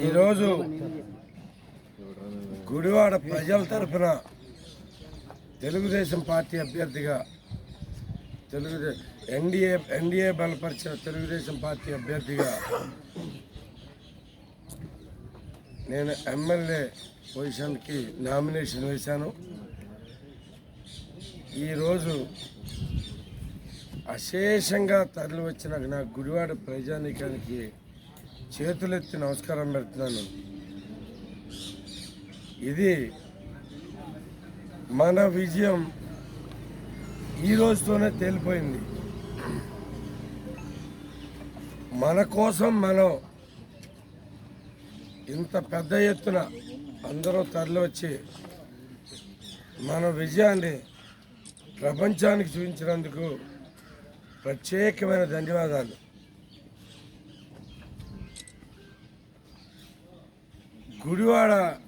ఈరోజు గుడివాడ ప్రజల తరఫున తెలుగుదేశం పార్టీ అభ్యర్థిగా తెలుగుదే ఎన్డీఏ ఎన్డీఏ బలపరిచిన తెలుగుదేశం పార్టీ అభ్యర్థిగా నేను ఎమ్మెల్యే పొజిషన్కి నామినేషన్ వేశాను. ఈరోజు అశేషంగా తరలి వచ్చిన నా గుడివాడ ప్రజానీకానికి చేతులెత్తి నమస్కారం పెడుతున్నాను. ఇది మన విజయం ఈ రోజుతోనే తేలిపోయింది. మన కోసం మనం ఇంత పెద్ద ఎత్తున అందరూ తరలివచ్చి మన విజయాన్ని ప్రపంచానికి చూపించినందుకు ప్రత్యేకమైన ధన్యవాదాలు. గుడివాడ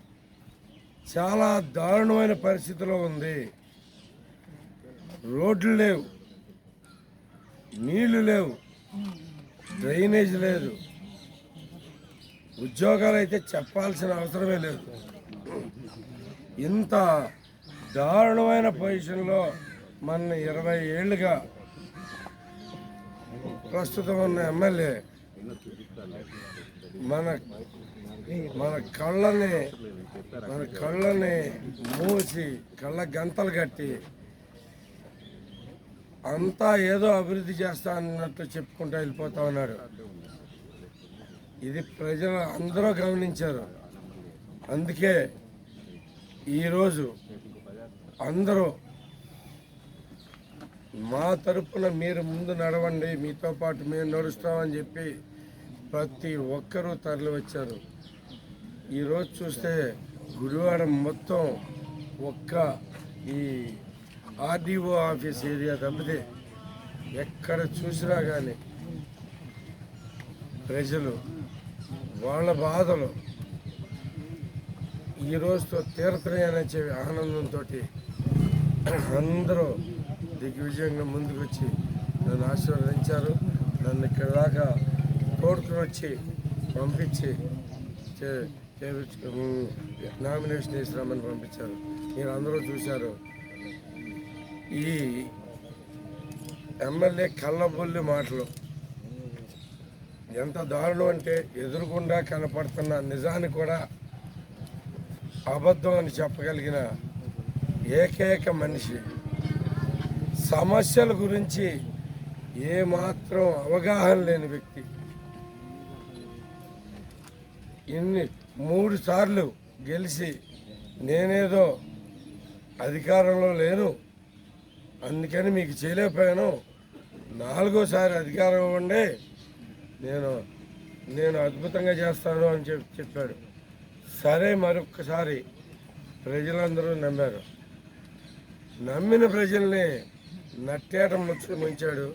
చాలా దారుణమైన పరిస్థితిలో ఉంది. రోడ్లు లేవు. నీళ్ళు లేవు. డ్రైనేజ్ లేదు. ఉద్యోగాలు అయితే చెప్పాల్సిన అవసరమే లేదు. ఇంత దారుణమైన పొజిషన్లో మన ఇరవై ఏళ్ళుగా ప్రస్తుతం ఉన్న ఎమ్మెల్యే మన మన కళ్ళని మన కళ్ళని మూసి కళ్ళ గంతలు కట్టి అంతా ఏదో అభివృద్ధి చేస్తా అన్నట్టు చెప్పుకుంటూ వెళ్ళిపోతా ఉన్నాడు ఇది ప్రజలు అందరూ గమనించారు. అందుకే ఈరోజు అందరూ మా తరపున మీరు ముందు నడవండి మీతో పాటు మేము నడుస్తామని చెప్పి ప్రతి ఒక్కరూ తరలి వచ్చారు ఈరోజు చూస్తే గుడివాడ మొత్తం ఒక్క ఈ ఆర్డీఓ ఆఫీస్ ఏరియా తప్పితే ఎక్కడ చూసినా కానీ ప్రజలు వాళ్ళ బాధలు ఈ రోజుతో తీరుతున్నాయని చెప్పి ఆనందంతో అందరూ దిగ్విజయంగా ముందుకు వచ్చి నన్ను ఆశీర్వదించారు. నన్ను ఇక్కడ దాకా తోడుకుని వచ్చి పంపించి చే- నామినేషన్ ఇస్తామని పంపించారు. మీరు అందరూ చూశారు. ఈ ఎమ్మెల్యే కళ్ళబొల్లి మాటలు. ఎంత దారుణం అంటే ఎదురుగుండా కనపడుతున్న నిజాన్ని కూడా అబద్ధం అని చెప్పగలిగిన ఏకైక మనిషి. సమస్యల గురించి ఏమాత్రం అవగాహన లేని వ్యక్తి. ఇన్ని మూడు సార్లు గెలిచి నేనేదో అధికారంలో లేను. అందుకని మీకు చేయలేకపోయాను. నాలుగోసారి అధికారం ఇవ్వండి. నేను నేను అద్భుతంగా చేస్తాను అని చెప్పి చెప్పాడు. సరే మరొక్కసారి ప్రజలందరూ నమ్మారు. నమ్మిన ప్రజల్ని నట్టేట ముంచాడు.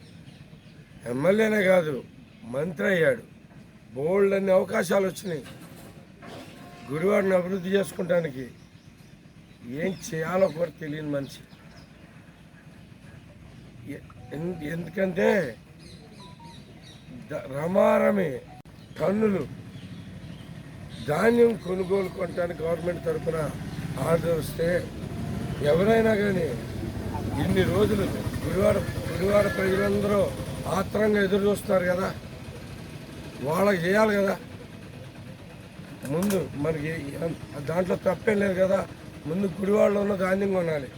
ఎమ్మెల్యేనే కాదు మంత్రి అయ్యాడు. బోల్డ్ అన్ని అవకాశాలు వచ్చినాయి. గుడివాడిని అభివృద్ధి చేసుకుంటానికి ఏం చేయాలో కూడా తెలియని మనిషి. ఎన్- ఎందుకంటే ద- రమారమి టన్నులు ధాన్యం కొనుగోలు కొనడానికి గవర్నమెంట్ తరఫున ఆర్డర్ వస్తే ఎవరైనా కానీ ఇన్ని రోజులు గుడివాడ గుడివాడ ప్రజలందరూ ఆత్రంగా ఎదురు చూస్తున్నారు కదా. వాళ్ళకి చేయాలి కదా. ముందు మనకి దాంట్లో తప్పేం లేదు కదా. ముందు గుడివాళ్ళు ఉన్న ధాన్యం కొనాలి.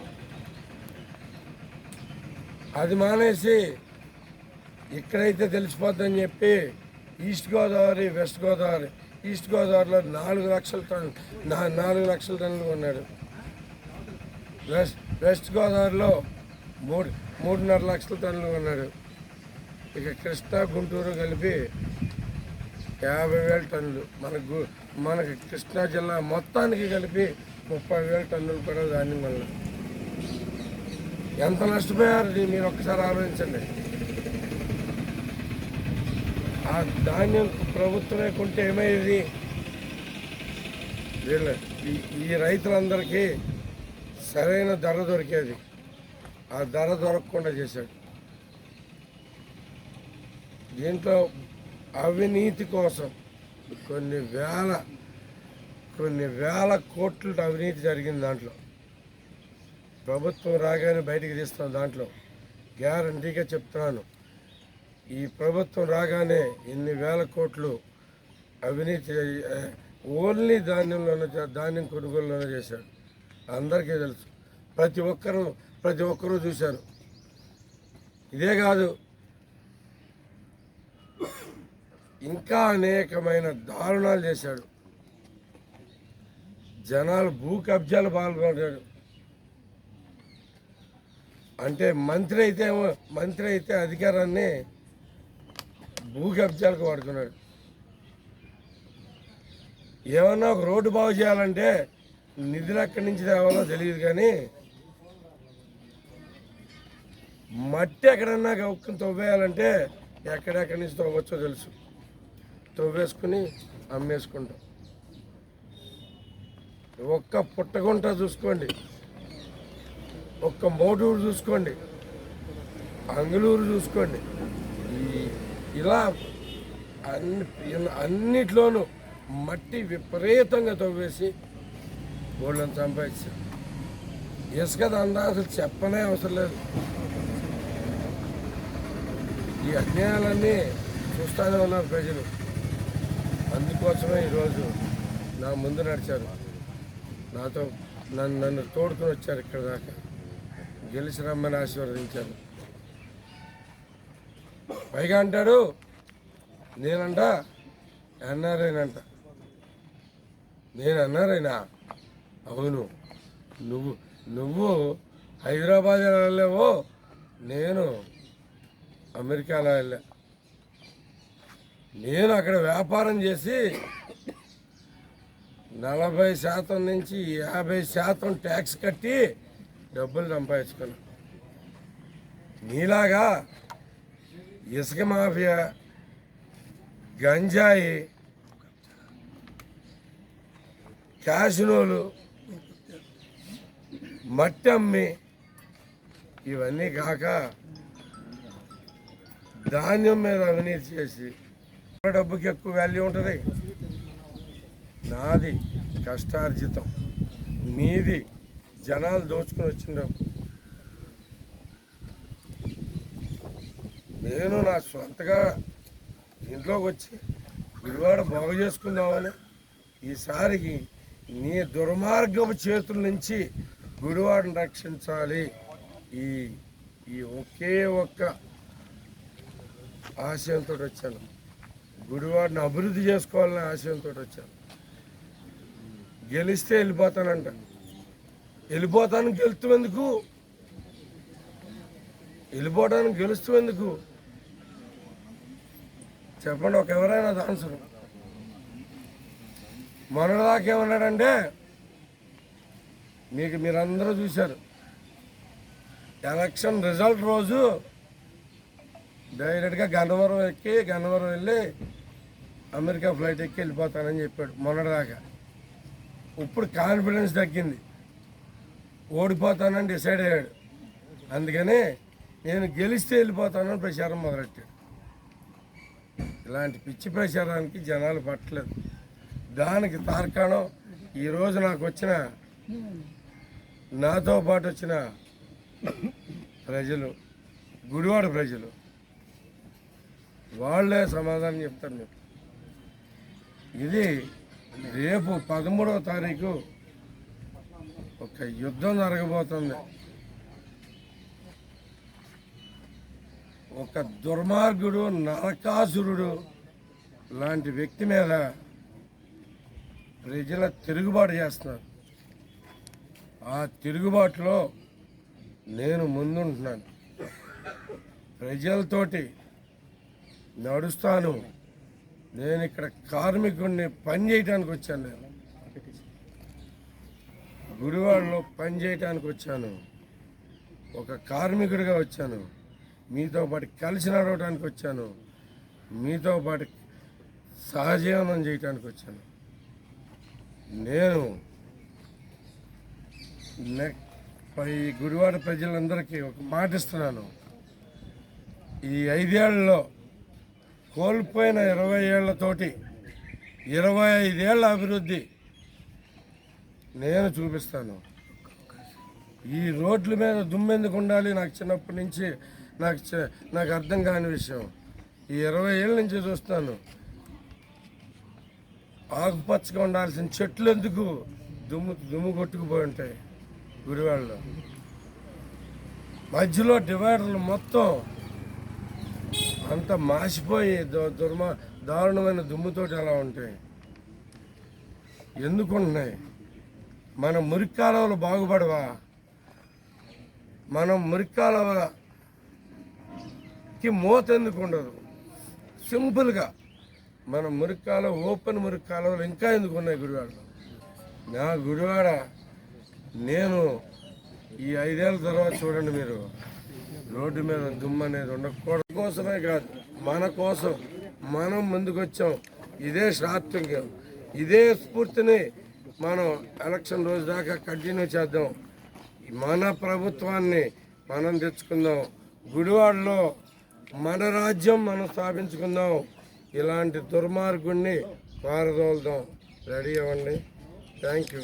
అది మానేసి ఇక్కడైతే తెలిసిపోద్దని చెప్పి east Godavari west Godavari east గోదావరిలో నాలుగు లక్షల టన్ను నాలుగు లక్షల టన్నులు కొన్నాడు. వెస్ట్ వెస్ట్ గోదావరిలో మూడు మూడున్నర లక్షల టన్నులు కొన్నాడు. ఇక కృష్ణా గుంటూరు కలిపి యాభై వేల టన్నులు. మన గు మనకి కృష్ణా జిల్లా మొత్తానికి కలిపి ముప్పై వేల టన్నులు కూడా ధాన్యం వల్ల ఎంత నష్టపోయారు మీరు ఒక్కసారి ఆలోచించండి. ఆ ధాన్యం ప్రభుత్వమే కొంటే ఏమయ్యేది? వీళ్ళ ఈ రైతులందరికీ సరైన ధర దొరికేది. ఆ ధర దొరకకుండా చేశాడు. దీంట్లో అవినీతి కోసం కొన్ని వేల కొన్ని వేల కోట్లు అవినీతి జరిగింది దాంట్లో. ప్రభుత్వం రాగానే బయటికి తీస్తాం దాంట్లో. గ్యారంటీగా చెప్తున్నాను. ఈ ప్రభుత్వం రాగానే ఇన్ని వేల కోట్లు అవినీతి ఓన్లీ ధాన్యంలోనే ధాన్యం కొనుగోలులోనే చేశాడు అందరికీ తెలుసు. ప్రతి ఒక్కరూ ప్రతి ఒక్కరూ చూశారు. ఇదే కాదు ఇంకా అనేకమైన దారుణాలు చేశాడు. జనాలు భూ కబ్జాలు పాల్గొన్నాడు అంటే మంత్రి అయితే మంత్రి అయితే అధికారాన్ని భూ కబ్జాలకు వాడుకున్నాడు. ఏమన్నా ఒక రోడ్డు బాగు చేయాలంటే నిధులు ఎక్కడి నుంచి తేవాలో తెలియదు కానీ మట్టి ఎక్కడన్నా గౌక్కని తవ్వేయాలంటే ఎక్కడెక్కడి నుంచి తవ్వచ్చో తెలుసు. తవ్వేసుకుని అమ్మేసుకుంటాం. ఒక్క పుట్టగుంట చూసుకోండి. ఒక్క మోటూరు చూసుకోండి. అంగుళూరు చూసుకోండి. ఇలా అన్ని అన్నిట్లోనూ మట్టి విపరీతంగా తవ్వేసి వాళ్ళని సంపాదించారు ఇసుక దందా అసలు చెప్పనే అవసరం లేదు. ఈ అన్యాయాలన్నీ చూస్తూనే ఉన్నారు ప్రజలు. అందుకోసమే ఈరోజు నా ముందు నడిచారు. నాతో నన్ను నన్ను తోడుకుని వచ్చారు ఇక్కడ దాకా. గెలిచి రమ్మని ఆశీర్వదించారు. పైగా అంటాడు నేనంట ఎన్ఆర్ఐనంట నేను ఎన్ఆర్ఐనా అవును నువ్వు నువ్వు హైదరాబాద్ వెళ్ళలేవో? నేను అమెరికాలో వెళ్ళా. నేను అక్కడ వ్యాపారం చేసి నలభై శాతం నుంచి యాభై శాతం ట్యాక్స్ కట్టి డబ్బులు సంపాదించుకున్నా. నీలాగా ఇసుక మాఫియా గంజాయి క్యాసినోలు మట్టమ్మి ఇవన్నీ కాక ధాన్యం మీద అవినీతి చేసి డబ్బుకి ఎక్కువ వాల్యూ ఉంటుంది. నాది కష్టార్జితం. మీది జనాలు దోచుకుని వచ్చిన డబ్బు. నేను నా సొంతగా ఇంట్లోకి వచ్చి గుడివాడ బాగు చేసుకుందామని ఈసారికి నీ దుర్మార్గపు చేతుల నుంచి గుడివాడను రక్షించాలి. ఈ ఈ ఒకే ఒక్క ఆశయంతో వచ్చాను. గుడివాడిని అభివృద్ధి చేసుకోవాలనే ఆశయంతో వచ్చాను. గెలిస్తే వెళ్ళిపోతానంట. వెళ్ళిపోతాను గెలుతూ ఎందుకు వెళ్ళిపోవడానికి గెలుస్తూ ఎందుకు చెప్పండి ఒక ఎవరైనా దాన్సరు మొన్నదాకా ఏమన్నాడంటే మీకు మీరందరూ చూశారు. ఎలక్షన్ రిజల్ట్ రోజు డైరెక్ట్గా గన్నవరం ఎక్కి గన్నవరం వెళ్ళి అమెరికా ఫ్లైట్ ఎక్కి వెళ్ళిపోతానని చెప్పాడు మొన్నటిదాకా. ఇప్పుడు కాన్ఫిడెన్స్ తగ్గింది. ఓడిపోతానని డిసైడ్ అయ్యాడు. అందుకని నేను గెలిస్తే వెళ్ళిపోతానని ప్రచారం మొదలెట్టాడు. ఇలాంటి పిచ్చి ప్రచారానికి జనాలు పట్టలేదు. దానికి తార్కాణం ఈరోజు నాకు వచ్చిన నాతో పాటు వచ్చిన ప్రజలు గుడివాడ ప్రజలు వాళ్ళే సమాధానం చెప్తారు మీకు. ఇది రేపు పదమూడవ తారీఖు ఒక యుద్ధం జరగబోతుంది. ఒక దుర్మార్గుడు నరకాసురుడు లాంటి వ్యక్తి మీద ప్రజల తిరుగుబాటు చేస్తున్నారు. ఆ తిరుగుబాటులో నేను ముందుంటున్నాను. ప్రజలతోటి నడుస్తాను. నేను ఇక్కడ కార్మికుడిని పని చేయడానికి వచ్చాను నేను. గుడివాడలో పని చేయడానికి వచ్చాను. ఒక కార్మికుడిగా వచ్చాను. మీతో పాటు కలిసి నడవడానికి వచ్చాను. మీతో పాటు సహజీవనం చేయటానికి వచ్చాను. నేను నెక్ పై గుడివాడ ప్రజలందరికీ ఒక మాట ఇస్తున్నాను. ఈ ఐదేళ్ళలో కోల్పోయిన ఇరవై ఏళ్ళతోటి ఇరవై ఐదేళ్ళ అభివృద్ధి నేను చూపిస్తాను. ఈ రోడ్ల మీద దుమ్మెందుకు ఉండాలి నాకు చిన్నప్పటి నుంచి నాకు నాకు అర్థం కాని విషయం. ఈ ఇరవై ఏళ్ళ నుంచి చూస్తాను. ఆకుపచ్చగా ఉండాల్సిన చెట్లు ఎందుకు దుమ్ము దుమ్ము కొట్టుకుపోయి ఉంటాయి గురివాళ్ళు మధ్యలో డివైడర్లు మొత్తం అంత మాసిపోయి దుర్మ దారుణమైన దుమ్ముతోటి అలా ఉంటాయి. ఎందుకు ఉంటున్నాయి మన మురికి కాలువలు బాగుపడవా? మనం మురికి కాలువకి మూత ఎందుకు ఉండదు సింపుల్గా మన మురికి కాలువ ఓపెన్ మురికి కాలువలు ఇంకా ఎందుకు ఉన్నాయి గుడివాడలో నా గుడివాడ నేను ఈ ఐదేళ్ళ తర్వాత చూడండి మీరు. రోడ్డు మీద దుమ్ము అనేది ఉండకూడదు కోసమే కాదు మన కోసం మనం ముందుకొచ్చాం. ఇదే శ్రాప్తంగా ఇదే స్ఫూర్తిని మనం ఎలక్షన్ రోజు దాకా కంటిన్యూ చేద్దాం. మన ప్రభుత్వాన్ని మనం తెచ్చుకుందాం. గుడివాడలో మన రాజ్యం మనం స్థాపించుకుందాం. ఇలాంటి దుర్మార్గుణ్ణి పారదోలుదాం. రెడీ అవ్వండి. Thank you